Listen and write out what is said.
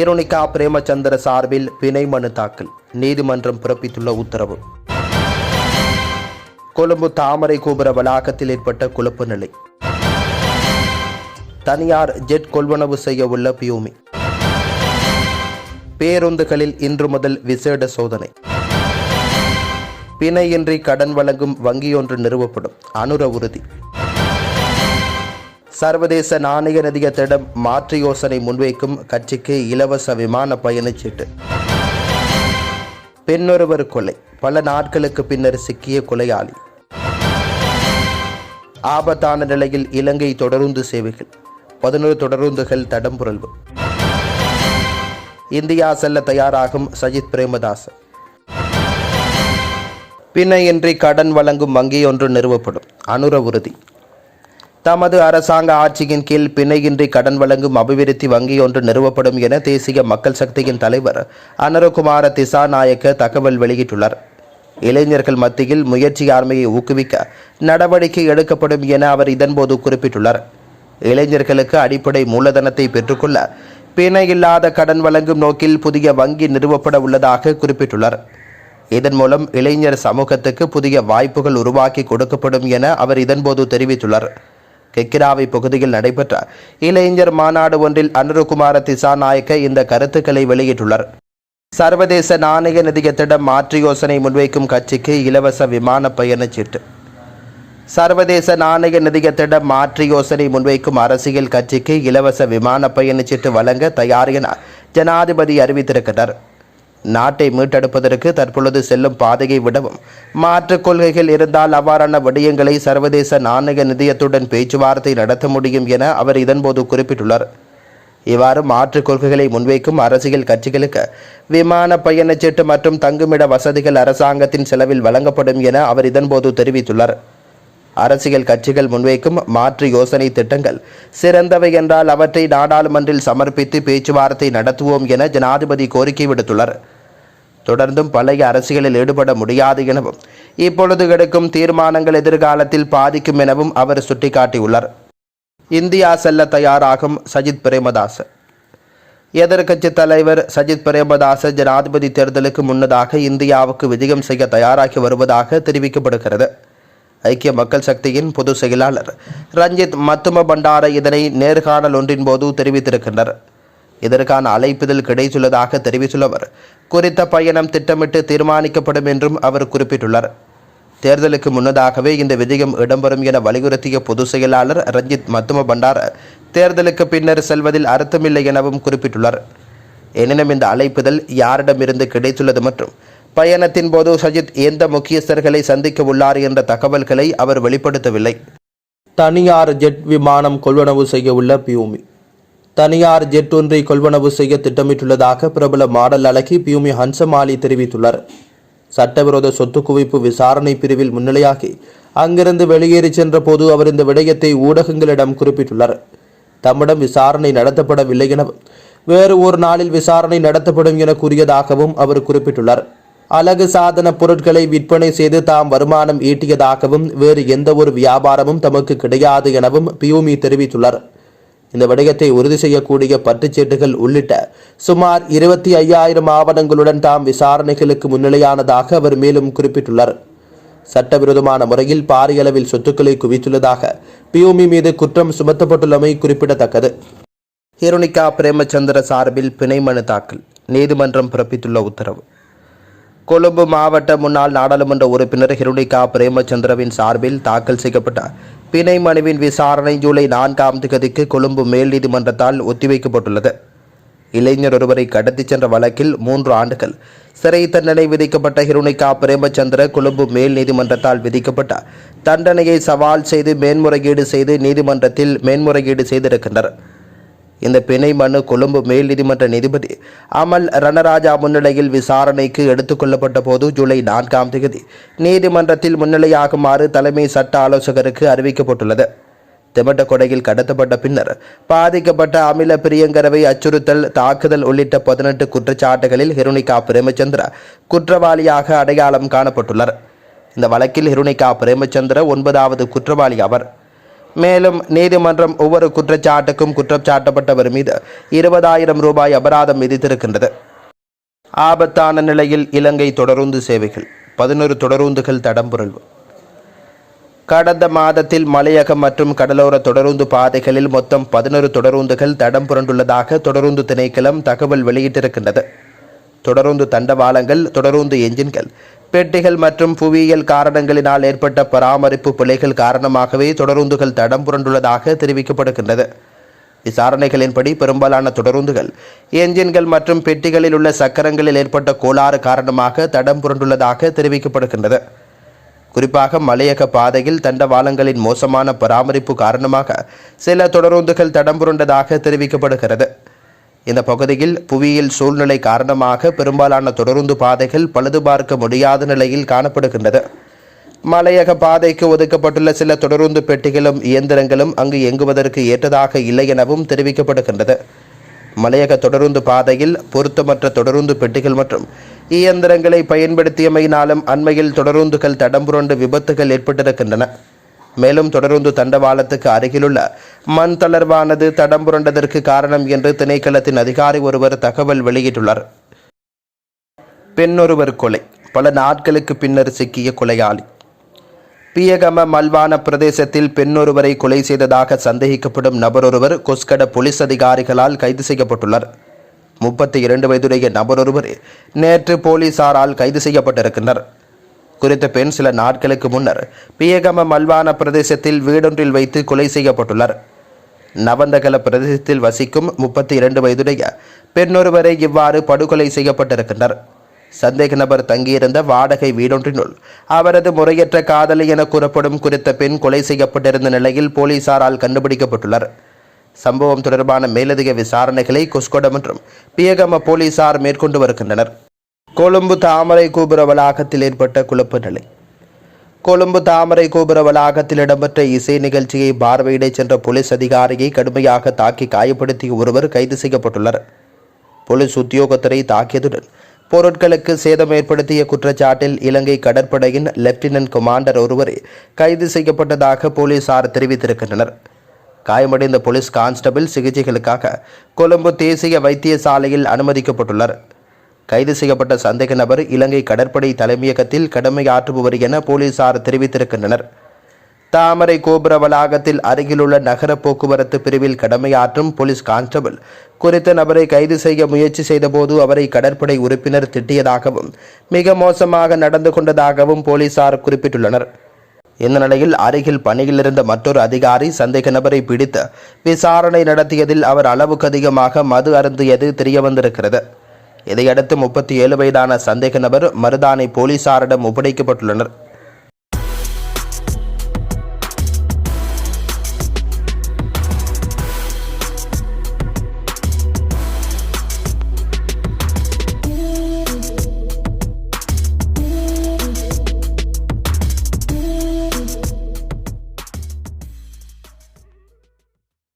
கிருணிகா பிரேமச்சந்திர சார்பில் பிணை மனு தாக்கல். நீதிமன்றம் பிறப்பித்துள்ள உத்தரவு. கொழும்பு தாமரை கோபுர வளாகத்தில் ஏற்பட்ட குழப்ப நிலை. தனியார் ஜெட் கொள்வனவு செய்ய உள்ள பியூமி. பேருந்துகளில் இன்று முதல் விசேட சோதனை. பிணையின்றி கடன் வழங்கும் வங்கியொன்று நிறுவப்படும். அனுர உறுதி. சர்வதேச நாணய நிதியத்திடம் மாற்று யோசனை முன்வைக்கும் கட்சிக்கு இலவச விமான பயணச்சீட்டு. பெண்ணொருவர் கொலை. பல நாட்களுக்கு பின்னர் சிக்கிய கொலையாளி. ஆபத்தான நிலையில் இலங்கை தொடருந்து சேவைகள். பதினொரு தொடருந்துகள் தடம்புரல்வு இந்தியா செல்ல தயாராகும் சஜித் பிரேமதாஸ். பிணையின்றி கடன் வழங்கும் வங்கி ஒன்று நிறுவப்படும். அனுர உறுதி. தமது அரசாங்க ஆட்சியின் கீழ் பிணையின்றி கடன் வழங்கும் அபிவிருத்தி வங்கி ஒன்று நிறுவப்படும் என தேசிய மக்கள் சக்தியின் தலைவர் அனரகுமார திசாநாயக்க தகவல் வெளியிட்டுள்ளார். இளைஞர்கள் மத்தியில் முயற்சி ஆண்மையை ஊக்குவிக்க நடவடிக்கை எடுக்கப்படும் என அவர் இதன்போது குறிப்பிட்டுள்ளார். இளைஞர்களுக்கு அடிப்படை மூலதனத்தை பெற்றுக்கொள்ள பிணை இல்லாத கடன் வழங்கும் நோக்கில் புதிய வங்கி நிறுவப்பட உள்ளதாக குறிப்பிட்டுள்ளார். இதன் மூலம் இளைஞர் சமூகத்துக்கு புதிய வாய்ப்புகள் உருவாக்கி கொடுக்கப்படும் என அவர் இதன்போது தெரிவித்துள்ளார். கெக்கிராவை பகுதியில் நடைபெற்ற இளைஞர் மாநாடு ஒன்றில் அனுருகுமார திசாநாயக்க இந்த கருத்துக்களை வெளியிட்டுள்ளார். சர்வதேச நாணய நிதியத்திடம் மாற்று யோசனை முன்வைக்கும் கட்சிக்கு இலவச விமான பயணச்சீட்டு. சர்வதேச நாணய நிதியத்திடம் மாற்று யோசனை முன்வைக்கும் அரசியல் கட்சிக்கு இலவச விமான பயணச்சீட்டு வழங்க தயார் என ஜனாதிபதி அறிவித்திருக்கிறார். நாட்டை மீட்டெடுப்பதற்கு தற்பொழுது செல்லும் பாதையை விடவும் மாற்றுக் கொள்கைகள் இருந்தால் அவ்வாறான விடயங்களை சர்வதேச நாணய நிதியத்துடன் பேச்சுவார்த்தை நடத்த முடியும் என அவர் இதன்போது குறிப்பிட்டுள்ளார். இவ்வாறு மாற்றுக் கொள்கைகளை முன்வைக்கும் அரசியல் கட்சிகளுக்கு விமான பயணச்சீட்டு மற்றும் தங்குமிட வசதிகள் அரசாங்கத்தின் செலவில் வழங்கப்படும் என அவர் இதன்போது தெரிவித்துள்ளார். அரசியல் கட்சிகள் முன்வைக்கும் மாற்று யோசனை திட்டங்கள். சிறந்தவை என்றால் அவற்றை நாடாளுமன்றில் சமர்ப்பித்து பேச்சுவார்த்தை நடத்துவோம் என ஜனாதிபதி கோரிக்கை விடுத்துள்ளார். தொடர்ந்தும் பழைய அரசியலில் ஈடுபட முடியாது எனவும் இப்பொழுது எடுக்கும் தீர்மானங்கள் எதிர்காலத்தில் பாதிக்கும் எனவும் அவர் சுட்டிக்காட்டியுள்ளார். இந்தியா செல்ல தயாராகும் சஜித் பிரேமதாஸ். எதிர்கட்சி தலைவர் சஜித் பிரேமதாச ஜனாதிபதி தேர்தலுக்கு முன்னதாக இந்தியாவுக்கு விஜயம் செய்ய தயாராகி வருவதாக தெரிவிக்கப்படுகிறது. ஐக்கிய மக்கள் சக்தியின் பொதுச் செயலாளர் ரஞ்சித் மத்தும பண்டார இதனை நேர்காணல் ஒன்றின் போது தெரிவித்திருக்கின்றனர். இதற்கான அழைப்புதல் கிடைத்துள்ளதாக தெரிவித்துள்ளவர். குறித்த பயணம் திட்டமிட்டு தீர்மானிக்கப்படும் என்றும் அவர் குறிப்பிட்டுள்ளார். தேர்தலுக்கு முன்னதாகவே இந்த விஜயம் இடம்பெறும் என வலியுறுத்திய பொதுச் செயலாளர் ரஞ்சித் மத்தும பண்டார தேர்தலுக்கு பின்னர் செல்வதில் அர்த்தமில்லை எனவும் குறிப்பிட்டுள்ளார். எனினும் இந்த அழைப்புதல் யாரிடமிருந்து கிடைத்துள்ளது மற்றும் பயணத்தின் போது சஜித் எந்த முக்கியஸ்தர்களை சந்திக்க உள்ளார் என்ற தகவல்களை அவர் வெளிப்படுத்தவில்லை. தனியார் ஜெட் விமானம் கொள்வனவு செய்ய உள்ள பியூமி. தனியார் ஜெட் ஒன்றை கொள்வனவு செய்ய திட்டமிட்டுள்ளதாக பிரபல மாடல் அழகி பியூமி ஹன்சமாலி தெரிவித்துள்ளார். சட்டவிரோத சொத்து குவிப்பு விசாரணை பிரிவில் முன்னிலையாகி அங்கிருந்து வெளியேறி சென்ற போது அவர் இந்த விடயத்தை ஊடகங்களிடம் குறிப்பிட்டுள்ளார். தம்மிடம் விசாரணை நடத்தப்படவில்லை எனவும் வேறு ஒரு நாளில் விசாரணை நடத்தப்படும் என கூறியதாகவும் அவர் குறிப்பிட்டுள்ளார். அழகு சாதன பொருட்களை விற்பனை செய்து தாம் வருமானம் ஈட்டியதாகவும் வேறு எந்த ஒரு வியாபாரமும் தமக்கு கிடையாது எனவும் பியூமி தெரிவித்துள்ளார். இந்த விடயத்தை உறுதி செய்யக்கூடிய பற்றுச்சீட்டுகள் உள்ளிட்ட சுமார் இருபத்தி ஐயாயிரம் ஆவணங்களுடன் தாம் விசாரணைகளுக்கு முன்னிலையானதாக அவர் மேலும் குறிப்பிட்டுள்ளார். சட்டவிரோதமான முறையில் பாரிய அளவில் சொத்துக்களை குவித்துள்ளதாக பியூமி மீது குற்றம் சுமத்தப்பட்டுள்ளமை குறிப்பிடத்தக்கது. ஹிரோனிகா பிரேமச்சந்திர சார்பில் பிணை மனு தாக்கல். நீதிமன்றம் பிறப்பித்துள்ள உத்தரவு. கொழும்பு மாவட்ட முன்னாள் நாடாளுமன்ற உறுப்பினர் ஹிருணிகா பிரேமச்சந்திரவின் சார்பில் தாக்கல் செய்யப்பட்ட பிணை மனுவின் விசாரணை ஜூலை நான்காம் தேதிக்கு கொழும்பு மேல் நீதிமன்றத்தால் ஒத்திவைக்கப்பட்டுள்ளது. இளைஞர் ஒருவரை கடத்திச் சென்ற வழக்கில் மூன்று ஆண்டுகள் சிறை தண்டனை விதிக்கப்பட்ட ஹிருணிகா பிரேமச்சந்திர கொழும்பு மேல் நீதிமன்றத்தால் விதிக்கப்பட்ட தண்டனையை சவால் செய்து மேன்முறையீடு செய்து நீதிமன்றத்தில் மேன்முறையீடு செய்திருக்கின்றனர். இந்த பிணை மனு கொழும்பு மேல் நீதிமன்ற நீதிபதி அமல் ரணராஜா முன்னிலையில் விசாரணைக்கு எடுத்துக்கொள்ளப்பட்ட போது ஜூலை நான்காம் தேதி நீதிமன்றத்தில் முன்னிலையாகுமாறு தலைமை சட்ட ஆலோசகருக்கு அறிவிக்கப்பட்டுள்ளது. திமட்டக்கொடையில் கடத்தப்பட்ட பின்னர் பாதிக்கப்பட்ட அமில பிரியங்கரவை அச்சுறுத்தல் தாக்குதல் உள்ளிட்ட பதினெட்டு குற்றச்சாட்டுகளில் ஹிருணிகா பிரேமச்சந்திர குற்றவாளியாக அடையாளம் காணப்பட்டுள்ளார். இந்த வழக்கில் ஹிருணிகா பிரேமச்சந்திர ஒன்பதாவது குற்றவாளி அவர் மேலும் நீதிமன்றம் ஒவ்வொரு குற்றச்சாட்டுக்கும் குற்றம் சாட்டப்பட்டவர் மீது இருபதாயிரம் ரூபாய் அபராதம் விதித்திருக்கின்றது. ஆபத்தான நிலையில் இலங்கை தொடருந்து சேவைகள் பதினொரு தொடருந்துகள் தடம்புரள்வு கடந்த மாதத்தில் மலையகம் மற்றும் கடலோர தொடருந்து பாதைகளில் மொத்தம் பதினொரு தொடருந்துகள் தடம் புரண்டுள்ளதாக தொடருந்து திணைக்களம் தகவல் வெளியிட்டிருக்கின்றது. தொடருந்து தண்டவாளங்கள் தொடருந்து என்ஜின்கள் பெட்டிகள் மற்றும் புவியியல் காரணங்களினால் ஏற்பட்ட பராமரிப்பு பிழைகள் காரணமாகவே தொடருந்துகள் தடம் புரண்டுள்ளதாக தெரிவிக்கப்படுகின்றது. விசாரணைகளின்படி பெரும்பாலான தொடருந்துகள் என்ஜின்கள் மற்றும் பெட்டிகளில் உள்ள சக்கரங்களில் ஏற்பட்ட கோளாறு காரணமாக தடம் புரண்டுள்ளதாக தெரிவிக்கப்படுகின்றது. குறிப்பாக மலையக பாதையில் தண்டவாளங்களின் மோசமான பராமரிப்பு காரணமாக சில தொடருந்துகள் தடம் புரண்டதாக தெரிவிக்கப்படுகிறது. இந்த பகுதியில் புவியியல் சூழ்நிலை காரணமாக பெரும்பாலான தொடருந்து பாதைகள் பழுது பார்க்க முடியாத நிலையில் காணப்படுகின்றது. மலையக பாதைக்கு ஒதுக்கப்பட்டுள்ள சில தொடருந்து பெட்டிகளும் இயந்திரங்களும் அங்கு இயங்குவதற்கு ஏற்றதாக இல்லை எனவும் தெரிவிக்கப்படுகின்றது. மலையக தொடருந்து பாதையில் பொருத்தமற்ற தொடருந்து பெட்டிகள் மற்றும் இயந்திரங்களை பயன்படுத்தியமையினாலும் அண்மையில் தொடருந்துகள் தடம்புரண்டு விபத்துகள் ஏற்பட்டிருக்கின்றன. மேலும் தொடருந்து தண்டவாளத்துக்கு அருகிலுள்ள மண் தளர்வானது தடம்புரண்டதற்கு காரணம் என்று திணைக்களத்தின் அதிகாரி ஒருவர் தகவல் வெளியிட்டுள்ளார். பெண்ணொருவர் கொலை. பல நாட்களுக்கு பின்னர் சிக்கிய கொலையாளி. பியகம மல்வான பிரதேசத்தில் பெண்ணொருவரை கொலை செய்ததாக சந்தேகிக்கப்படும் நபரொருவர் கொஸ்கட போலீஸ் அதிகாரிகளால் கைது செய்யப்பட்டுள்ளார். முப்பத்தி இரண்டு வயதுடைய நபரொருவர் நேற்று போலீசாரால் கைது செய்யப்பட்டிருக்கின்றனர் குறித்த பெண் சில நாட்களுக்கு முன்னர் பியகம மல்வான பிரதேசத்தில் வீடொன்றில் வைத்து கொலை செய்யப்பட்டுள்ளார். நவந்தகல பிரதேசத்தில் வசிக்கும் முப்பத்தி இரண்டு வயதுடைய பெண்ணொருவரை இவ்வாறு படுகொலை செய்யப்பட்டிருக்கின்றனர். சந்தேக நபர் தங்கியிருந்த வாடகை வீடொன்றினுள் அவரது முறையற்ற காதலி என கூறப்படும் குறித்த பெண் கொலை செய்யப்பட்டிருந்த நிலையில் போலீசாரால் கண்டுபிடிக்கப்பட்டுள்ளார் சம்பவம் தொடர்பான மேலதிக விசாரணைகளை குஸ்கொட மற்றும் பியகம போலீசார் மேற்கொண்டு வருகின்றனர். கொழும்பு தாமரை கோபுர வளாகத்தில் ஏற்பட்ட குழப்ப நிலை. கொழும்பு தாமரை கோபுர வளாகத்தில் இடம்பெற்ற இசை நிகழ்ச்சியை பார்வையிட சென்ற போலீஸ் அதிகாரியை கடுமையாக தாக்கி காயப்படுத்திய ஒருவர் கைது செய்யப்பட்டுள்ளார். போலீஸ் உத்தியோகத்தரை தாக்கியதுடன் பொருட்களுக்கு சேதம் ஏற்படுத்திய குற்றச்சாட்டில் இலங்கை கடற்படையின் லெப்டினன்ட் கமாண்டர் ஒருவர் கைது செய்யப்பட்டதாக போலீசார் தெரிவித்திருக்கின்றனர். காயமடைந்த போலீஸ் கான்ஸ்டபிள் சிகிச்சைகளுக்காக கொழும்பு தேசிய வைத்தியசாலையில் அனுமதிக்கப்பட்டுள்ளார். கைது செய்யப்பட்ட சந்தேக நபர் இலங்கை கடற்படை தலைமையகத்தில் கடமையாற்றுபவர் என போலீசார் தெரிவித்திருக்கின்றனர். தாமரை கோபுர வளாகத்தில் அருகிலுள்ள நகர போக்குவரத்து பிரிவில் கடமையாற்றும் போலீஸ் கான்ஸ்டபிள் குறித்த நபரை கைது செய்ய முயற்சி செய்தபோது அவரை கடற்படை உறுப்பினர் திட்டியதாகவும் மிக மோசமாக நடந்து கொண்டதாகவும் போலீசார் குறிப்பிட்டுள்ளனர். இந்த நிலையில் அருகில் பணியில் இருந்த மற்றொரு அதிகாரி சந்தேக நபரை பிடித்து விசாரணை நடத்தியதில் அவர் அளவுக்கு அதிகமாக மது அருந்தியது தெரியவந்திருக்கிறது. இதையடுத்து முப்பத்தி ஏழு வயதான சந்தேக நபர் மருதானை போலீசாரிடம் ஒப்படைக்கப்பட்டுள்ளனர்.